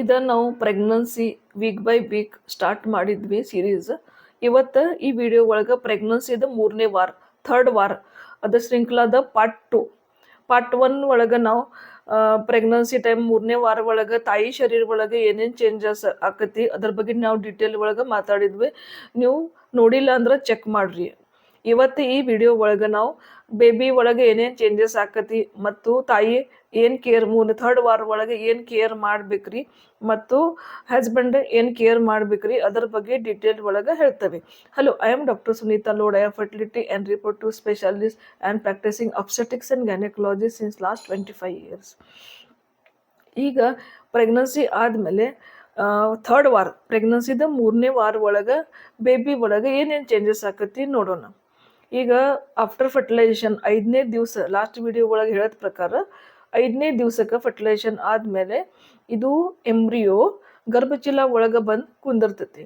ಇದನ್ನು ನಾವು pregnancy week by week start ಮಾಡಿದ್ವಿ ಸೀರೀಸ್ ಇವತ್ತು ಈ ವಿಡಿಯೋ ಒಳಗೆ ಪ್ರೆಗ್ನೆನ್ಸಿದ ಮೂರನೇ ವಾರ ಥರ್ಡ್ ವಾರ, ಅದ ಶೃಂಖಲಾದ ಪಾರ್ಟ್ ಟು ಪಾರ್ಟ್ ಒನ್ ಒಳಗೆ ನಾವು ಪ್ರೆಗ್ನೆನ್ಸಿ ಟೈಮ್ ಮೂರನೇ ವಾರ ಒಳಗೆ ತಾಯಿ ಶರೀರ ಒಳಗೆ ಏನೇನು ಚೇಂಜಸ್ ಆಕತಿ, ಅದ್ರ ಬಗ್ಗೆ ನಾವು ಡೀಟೇಲ್ ಒಳಗೆ ಮಾತಾಡಿದ್ವಿ. ನೀವು ನೋಡಿಲ್ಲ ಅಂದ್ರೆ ಚೆಕ್ ಮಾಡ್ರಿ. ಇವತ್ತು ಈ ವಿಡಿಯೋ ಒಳಗೆ ನಾವು ಬೇಬಿ ಒಳಗೆ ಏನೇನು ಚೇಂಜಸ್ ಆಕತಿ ಮತ್ತು ತಾಯಿ ಏನು ಕೇರ್ ಮೂರು ಥರ್ಡ್ ವಾರ್ ಒಳಗೆ ಏನು ಕೇರ್ ಮಾಡ್ಬೇಕ್ರಿ? ಮತ್ತು ಹಸ್ಬೆಂಡ್ ಏನು ಕೇರ್ ಮಾಡ್ಬೇಕ್ರಿ? ಅದರ ಬಗ್ಗೆ ಡೀಟೇಲ್ ಒಳಗೆ ಹೇಳ್ತೇವೆ. Hello I am doctor Sunita Lodh I fertility and reproductive specialist and practicing obstetrics and gynaecology since last twenty five years ಈಗ ಪ್ರೆಗ್ನೆನ್ಸಿ ಆದಮೇಲೆ ಥರ್ಡ್ ವಾರ್ ಪ್ರೆಗ್ನೆನ್ಸಿದ ಮೂರನೇ ವಾರ ಒಳಗೆ ಬೇಬಿ ಒಳಗೆ ಏನೇನು ಚೇಂಜಸ್ ಆಕತಿ ನೋಡೋಣ. ಈಗ ಆಫ್ಟರ್ ಫರ್ಟಿಲೈಸೇಷನ್ ಐದನೇ ದಿವಸ ಲಾಸ್ಟ್ ವಿಡಿಯೋ ಒಳಗೆ ಹೇಳಿದ ಪ್ರಕಾರ ಐದನೇ ದಿವಸಕ್ಕೆ ಫರ್ಟಿಲೈಸೇಷನ್ ಆದಮೇಲೆ ಇದು ಎಂಬ್ರಿಯೋ ಗರ್ಭಚೀಲ ಒಳಗೆ ಬಂದು ಕುಂದಿರ್ತೈತಿ.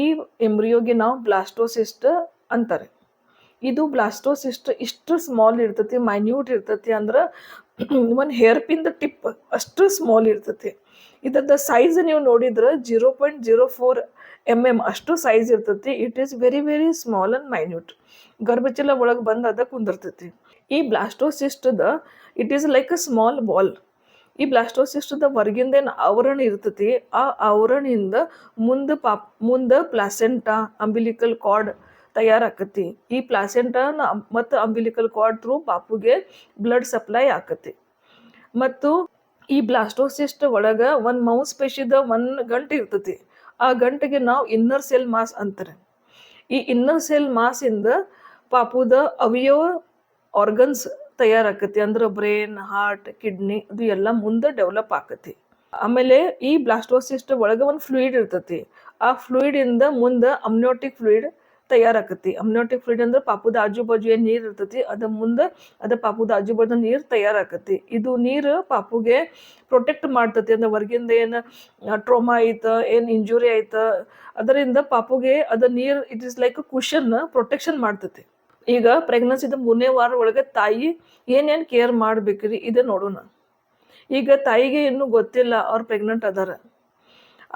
ಈ ಎಂಬ್ರಿಯೋಗೆ ನಾವು ಬ್ಲಾಸ್ಟೋಸಿಸ್ಟ್ ಅಂತಾರೆ. ಇದು ಬ್ಲಾಸ್ಟೋಸಿಸ್ಟ್ ಇಷ್ಟು ಸ್ಮಾಲ್ ಇರ್ತೈತಿ ಮೈನ್ಯೂಟ್ ಇರ್ತೈತಿ ಅಂದ್ರೆ ಒಂದು ಹೇರ್ ಪಿನ್ ಟಿಪ್ ಅಷ್ಟು ಸ್ಮಾಲ್ ಇರ್ತೈತಿ. ಇದರದ ಸೈಜ್ ನೀವು ನೋಡಿದ್ರೆ zero point zero four M M ಅಷ್ಟು ಸೈಜ್ ಇರ್ತೈತಿ it is very very small and minute ಗರ್ಭಚೀಲ ಒಳಗೆ ಬಂದು ಅದ ಕುಂದಿರ್ತೈತಿ ಈ ಬ್ಲಾಸ್ಟೋಸಿಸ್ಟದ it is like a small ball ಈ ಬ್ಲಾಸ್ಟೋಸಿಸ್ಟದ ಹೊರಗಿಂದ ಏನು ಆವರಣ ಇರ್ತೈತಿ, ಆ ಆವರಣದಿಂದ ಮುಂದೆ ಪಾಪ್, ಮುಂದೆ ಪ್ಲಾಸೆಂಟಾ ಅಂಬಿಲಿಕಲ್ ಕಾರ್ಡ್ ತಯಾರಾಕತಿ ಈ ಪ್ಲಾಸೆಂಟಾನ ಮತ್ತು ಅಂಬಿಲಿಕಲ್ ಕಾರ್ಡ್ ಥ್ರೂ ಪಾಪುಗೆ ಬ್ಲಡ್ ಸಪ್ಲೈ ಆಕತಿ ಮತ್ತು ಈ ಬ್ಲಾಸ್ಟೋಸಿಸ್ಟ್ ಒಳಗೆ ಒಂದು ಮೌಸ್ ಪೇಶಿದ ಒಂದು ಗಂಟೆ ಇರ್ತೈತಿ. ಆ ಗಂಟೆಗೆ ನಾವು ಇನ್ನರ್ ಸೆಲ್ ಮಾಸ್ ಅಂತಾರೆ. ಈ ಇನ್ನರ್ ಸೆಲ್ ಮಾಸಿಂದ ಪಾಪುದ ಅವಯವ ಆರ್ಗನ್ಸ್ ತಯಾರಾಕತಿ. ಅಂದ್ರೆ ಬ್ರೇನ್ ಹಾರ್ಟ್ ಕಿಡ್ನಿ ಅದು ಎಲ್ಲ ಮುಂದೆ ಡೆವಲಪ್ ಆಕತಿ. ಆಮೇಲೆ ಈ ಬ್ಲಾಸ್ಟೋಸಿಸ್ಟ್ ಒಳಗೆ ಒಂದು ಫ್ಲೂಯಿಡ್ ಇರ್ತತಿ. ಆ ಫ್ಲೂಯಿಡಿಂದ ಮುಂದೆ ಅಮ್ನೋಟಿಕ್ ಫ್ಲೂಯಿಡ್ ತಯಾರಾಕತಿ ಅಮ್ನೋಟಿಕ್ ಫ್ಲೂಯಿಡ್ ಅಂದ್ರೆ ಪಾಪುದ ಆಜು ಬಾಜು ಏನು ನೀರು ಇರ್ತೈತಿ, ಅದ ಮುಂದೆ ಅದ ಪಾಪುದ ಆಜು ಬಾಜು ನೀರು ತಯಾರಾಕತಿ ಇದು ನೀರು ಪಾಪುಗೆ ಪ್ರೊಟೆಕ್ಟ್ ಮಾಡ್ತತಿ ಅಂದ್ರೆ ಹೊರಗಿಂದ ಏನು ಟ್ರೋಮಾ ಐತ, ಏನು ಇಂಜುರಿ ಐತ, ಅದರಿಂದ ಪಾಪುಗೆ ಅದ ನೀರು it is like cushion protection ಮಾಡ್ತತಿ. ಈಗ ಪ್ರೆಗ್ನೆನ್ಸಿದ ಮೂರನೇ ವಾರ ಒಳಗೆ ತಾಯಿ ಏನೇನು ಕೇರ್ ಮಾಡ್ಬೇಕ್ರಿ, ಇದು ನೋಡೋಣ. ಈಗ ತಾಯಿಗೆ ಇನ್ನೂ ಗೊತ್ತಿಲ್ಲ, ಅವ್ರು ಪ್ರೆಗ್ನೆಂಟ್ ಅದಾರ.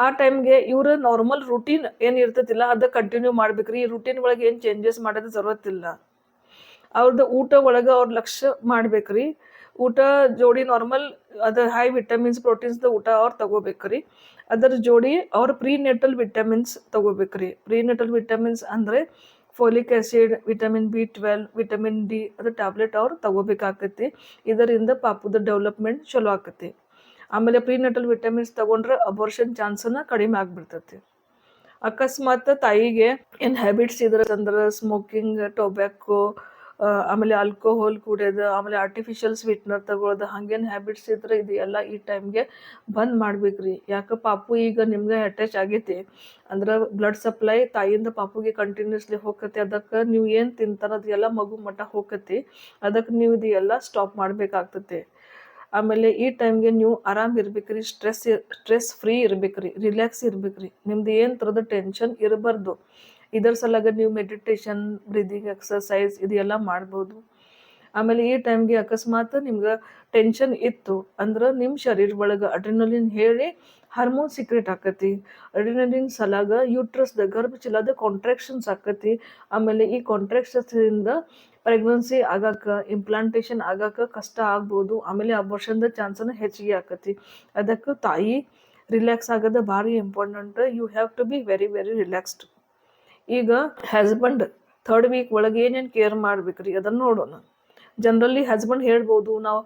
ಆ ಟೈಮ್ಗೆ ಇವರು ನಾರ್ಮಲ್ ರೂಟೀನ್ ಏನು ಇರ್ತೈತಿಲ್ಲ, ಅದು ಕಂಟಿನ್ಯೂ ಮಾಡ್ಬೇಕ್ರಿ. ಈ ರುಟೀನ್ ಒಳಗೆ ಏನು ಚೇಂಜಸ್ ಮಾಡೋದು ಜರುರತ್ತಿಲ್ಲ ಅವ್ರದ್ದು ಊಟ ಒಳಗೆ ಅವ್ರ ಲಕ್ಷ್ಯ ಮಾಡ್ಬೇಕ್ರಿ. ಊಟ ಜೋಡಿ ನಾರ್ಮಲ್ ಅದು ಹೈ ವಿಟಮಿನ್ಸ್ ಪ್ರೋಟೀನ್ಸ್ದ ಊಟ ಅವ್ರು ತಗೋಬೇಕ್ರಿ. ಅದರ ಜೋಡಿ ಅವ್ರ ಪ್ರೀನೆಟಲ್ ವಿಟಮಿನ್ಸ್ ತಗೋಬೇಕ್ರಿ. ಪ್ರೀ ನೆಟಲ್ ವಿಟಮಿನ್ಸ್ ಅಂದರೆ folic acid vitamin B twelve vitamin D ಅದು ಟ್ಯಾಬ್ಲೆಟ್ ಅವ್ರು ತಗೋಬೇಕಾಗತ್ತೆ ಇದರಿಂದ ಪಾಪದ ಡೆವಲಪ್ಮೆಂಟ್ ಚಲೋ ಆಕತಿ ಆಮೇಲೆ ಪ್ರೀನಟಲ್ ವಿಟಮಿನ್ಸ್ ತಗೊಂಡ್ರೆ ಅಬೋರ್ಷನ್ ಚಾನ್ಸನ್ನ ಕಡಿಮೆ ಆಗಿಬಿಡ್ತೈತಿ. ಅಕಸ್ಮಾತ್ ತಾಯಿಗೆ ಏನು ಹ್ಯಾಬಿಟ್ಸ್ ಇದ್ರೆ ಅಂದ್ರೆ ಸ್ಮೋಕಿಂಗ್ ಟೊಬ್ಯಾಕೊ ಆಮೇಲೆ ಆಲ್ಕೋಹಾಲ್ ಕುಡಿಯೋದು, ಆಮೇಲೆ ಆರ್ಟಿಫಿಷಿಯಲ್ ಸ್ವೀಟ್ನರ್ ತಗೊಳ್ಳೋದು ಹಂಗೇನು ಹ್ಯಾಬಿಟ್ಸ್ ಇದ್ರೆ ಇದು ಎಲ್ಲ ಈ ಟೈಮ್ಗೆ ಬಂದ್ ಮಾಡ್ಬೇಕ್ರಿ. ಯಾಕೆ ಪಾಪು ಈಗ ನಿಮ್ಗೆ ಅಟ್ಯಾಚ್ ಆಗೈತಿ. ಅಂದ್ರೆ ಬ್ಲಡ್ ಸಪ್ಲೈ ತಾಯಿಯಿಂದ ಪಾಪುಗೆ ಕಂಟಿನ್ಯೂಸ್ಲಿ ಹೋಗತ್ತೆ. ಅದಕ್ಕೆ ನೀವು ಏನು ತಿಂತಾರ ಅದು ಎಲ್ಲ ಮಗು ಮಟ್ಟ ಹೋಗತಿ ಅದಕ್ಕೆ ನೀವು ಇದು ಎಲ್ಲ ಸ್ಟಾಪ್ ಮಾಡಬೇಕಾಗ್ತತಿ. ಆಮೇಲೆ ಈ ಟೈಮ್ಗೆ ನೀವು ಆರಾಮ್ ಇರ್ಬೇಕ್ರಿ ಸ್ಟ್ರೆಸ್ ಸ್ಟ್ರೆಸ್ ಫ್ರೀ ಇರ್ಬೇಕ್ರಿ ರಿಲ್ಯಾಕ್ಸ್ ಇರ್ಬೇಕ್ರಿ. ನಿಮ್ದು ಏನು ಥರದ ಟೆನ್ಷನ್ ಇರಬಾರ್ದು. ಇದರ ಸಲಗ ನೀವು ಮೆಡಿಟೇಷನ್ ಬ್ರೀದಿಂಗ್ ಎಕ್ಸಸೈಸ್ ಇದೆಲ್ಲ ಮಾಡ್ಬೋದು. ಆಮೇಲೆ ಈ ಟೈಮ್ಗೆ ಅಕಸ್ಮಾತ್ ನಿಮ್ಗೆ ಟೆನ್ಷನ್ ಇತ್ತು ಅಂದ್ರೆ ನಿಮ್ಮ ಶರೀರ ಒಳಗೆ ಅಡ್ರಿನಲಿನ್ ಹೇಳಿ ಹಾರ್ಮೋನ್ ಸೀಕ್ರೆಟ್ ಆಕತಿ. ಅಡ್ರಿನಲಿನ್ ಸಲಾಗ ಯೂಟ್ರಸ್ದ ಗರ್ಭಚೀಲದ ಕಾಂಟ್ರಾಕ್ಷನ್ಸ್ ಆಕತಿ. ಆಮೇಲೆ ಈ ಕಾಂಟ್ರಾಕ್ಷನ್ಸಿಂದ ಪ್ರೆಗ್ನೆನ್ಸಿ ಆಗಕ್ಕೆ ಇಂಪ್ಲಾಂಟೇಷನ್ ಆಗಕ್ಕೆ ಕಷ್ಟ ಆಗ್ಬೋದು. ಆಮೇಲೆ ಅಬಾರ್ಷನ್ದ ಚಾನ್ಸನ್ನು ಹೆಚ್ಚಿಗೆ ಆಕತಿ. ಅದಕ್ಕೆ ತಾಯಿ ರಿಲ್ಯಾಕ್ಸ್ ಆಗೋದು ಭಾರಿ important you have to be very very relaxed ಈಗ ಹಸ್ಬೆಂಡ್ ಥರ್ಡ್ ವೀಕ್ ಒಳಗೆ ಏನೇನು ಕೇರ್ ಮಾಡ್ಬೇಕ್ರಿ ಅದನ್ನು ನೋಡೋಣ. ಜನರಲಿ ಹಸ್ಬೆಂಡ್ ಹೇಳ್ಬೋದು, ನಾವು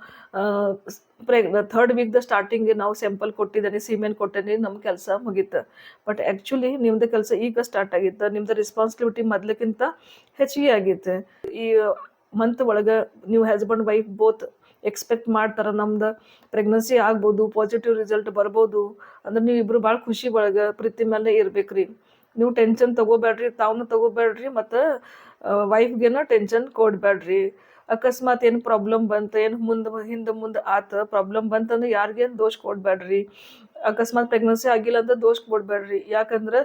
ಥರ್ಡ್ ವೀಕ್ದ ಸ್ಟಾರ್ಟಿಂಗ್ಗೆ ನಾವು ಸ್ಯಾಂಪಲ್ ಕೊಟ್ಟಿದ್ದೇನೆ ಸೀಮೆನ್ ಕೊಟ್ಟೇನೆ ನಮ್ಮ ಕೆಲಸ ಮುಗೀತು. ಬಟ್ ಆ್ಯಕ್ಚುಲಿ ನಿಮ್ಮದು ಕೆಲಸ ಈಗ ಸ್ಟಾರ್ಟ್ ಆಗಿತ್ತು. ನಿಮ್ಮದು ರೆಸ್ಪಾನ್ಸಿಬಿಲಿಟಿ ಮೊದಲಕ್ಕಿಂತ ಹೆಚ್ಚಿಗೆ ಆಗಿತ್ತು. ಈ ಮಂತ್ ಒಳಗೆ ನೀವು ಹಸ್ಬೆಂಡ್ ವೈಫ್ ಬೋತ್ ಎಕ್ಸ್ಪೆಕ್ಟ್ ಮಾಡ್ತಾರೆ ನಮ್ದು. ಪ್ರೆಗ್ನೆನ್ಸಿ ಆಗ್ಬೋದು ಪಾಸಿಟಿವ್ ರಿಸಲ್ಟ್ ಬರ್ಬೋದು. ಅಂದ್ರೆ ನೀವು ಇಬ್ಬರು ಭಾಳ ಖುಷಿ ಒಳಗೆ, ಪ್ರೀತಿ ಮೇಲೆ ಇರ್ಬೇಕ್ರಿ. ನೀವು ಟೆನ್ಷನ್ ತಗೋಬೇಡ್ರಿ ತಾವನ್ನ ತಗೋಬೇಡ್ರಿ, ಮತ್ತು ವೈಫ್ಗೇನ ಟೆನ್ಷನ್ ಕೊಡಬೇಡ್ರಿ. ಅಕಸ್ಮಾತ್ ಏನು ಪ್ರಾಬ್ಲಮ್ ಬಂತು, ಏನು ಮುಂದೆ ಹಿಂದೆ ಮುಂದೆ ಆತ ಪ್ರಾಬ್ಲಮ್ ಬಂತಂದ್ರೆ ಯಾರಿಗೇನು ದೋಷ ಕೊಡಬೇಡ್ರಿ. ಅಕಸ್ಮಾತ್ ಪ್ರೆಗ್ನೆನ್ಸಿ ಆಗಿಲ್ಲ ಅಂದ್ರೆ ದೋಷ ಕೊಡಬೇಡ್ರಿ. ಯಾಕಂದ್ರೆ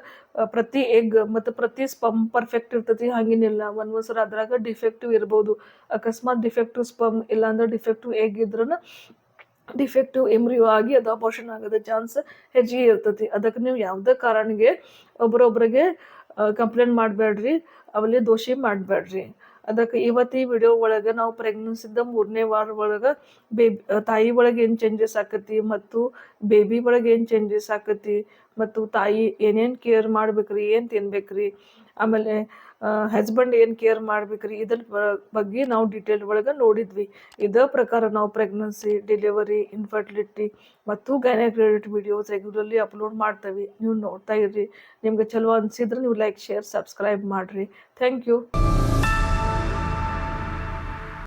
ಪ್ರತಿ ಎಗ್ ಮತ್ತು ಪ್ರತಿ ಸ್ಪಮ್ ಪರ್ಫೆಕ್ಟ್ ಇರ್ತೈತಿ, ಹಂಗೇನಿಲ್ಲ. ಒಂದು ಸಲ ಅದ್ರಾಗ ಡಿಫೆಕ್ಟಿವ್ ಇರ್ಬೋದು. ಅಕಸ್ಮಾತ್ ಡಿಫೆಕ್ಟಿವ್ ಸ್ಪಮ್ ಇಲ್ಲಾಂದ್ರೆ ಡಿಫೆಕ್ಟಿವ್ ಎಗ್ ಇದ್ರೂ ಡಿಫೆಕ್ಟಿವ್ ಎಮ್ರಿಯೋ ಆಗಿ ಅದು ಅಬಾರ್ಷನ್ ಆಗೋದ ಚಾನ್ಸ್ ಹೆಚ್ಚಿಗೆ ಇರ್ತೈತಿ. ಅದಕ್ಕೆ ನೀವು ಯಾವುದೇ ಕಾರಣಕ್ಕೆ ಒಬ್ರೊಬ್ರಿಗೆ ಕಂಪ್ಲೇಂಟ್ ಮಾಡಬೇಡ್ರಿ. ಅವಲ್ಲಿ ದೋಷಿ ಮಾಡಬೇಡ್ರಿ. ಅದಕ್ಕೆ ಇವತ್ತು ಈ ವಿಡಿಯೋ ಒಳಗೆ ನಾವು ಪ್ರೆಗ್ನೆನ್ಸಿದ ಮೂರನೇ ವಾರ ಒಳಗೆ ಬೇಬಿ ತಾಯಿ ಒಳಗೆ ಏನು ಚೇಂಜಸ್ ಆಕತಿ ಮತ್ತು ಬೇಬಿ ಒಳಗೆ ಏನು ಚೇಂಜಸ್ ಆಕತಿ ಮತ್ತು ತಾಯಿ ಏನೇನು ಕೇರ್ ಮಾಡ್ಬೇಕ್ರಿ, ಏನು ತಿನ್ಬೇಕ್ರಿ, ಆಮೇಲೆ ಹಸ್ಬೆಂಡ್ ಏನು ಕೇರ್ ಮಾಡ್ಬೇಕ್ರಿ ಇದ್ರ ಬಗ್ಗೆ ನಾವು ಡೀಟೇಲ್ ಒಳಗೆ ನೋಡಿದ್ವಿ. ಇದೇ ಪ್ರಕಾರ ನಾವು ಪ್ರೆಗ್ನೆನ್ಸಿ ಡೆಲಿವರಿ ಇನ್ಫರ್ಟಿಲಿಟಿ ಮತ್ತು ಗೈನಕ್ರೆಡಿಟ್ ವಿಡಿಯೋಸ್ ರೆಗ್ಯುಲರ್ಲಿ ಅಪ್ಲೋಡ್ ಮಾಡ್ತೇವೆ. ನೀವು ನೋಡ್ತಾ ಇರ್ರಿ. ನಿಮ್ಗೆ ಚಲೋ ಅನಿಸಿದ್ರೆ ನೀವು ಲೈಕ್ ಶೇರ್ ಸಬ್ಸ್ಕ್ರೈಬ್ ಮಾಡಿರಿ. Thank you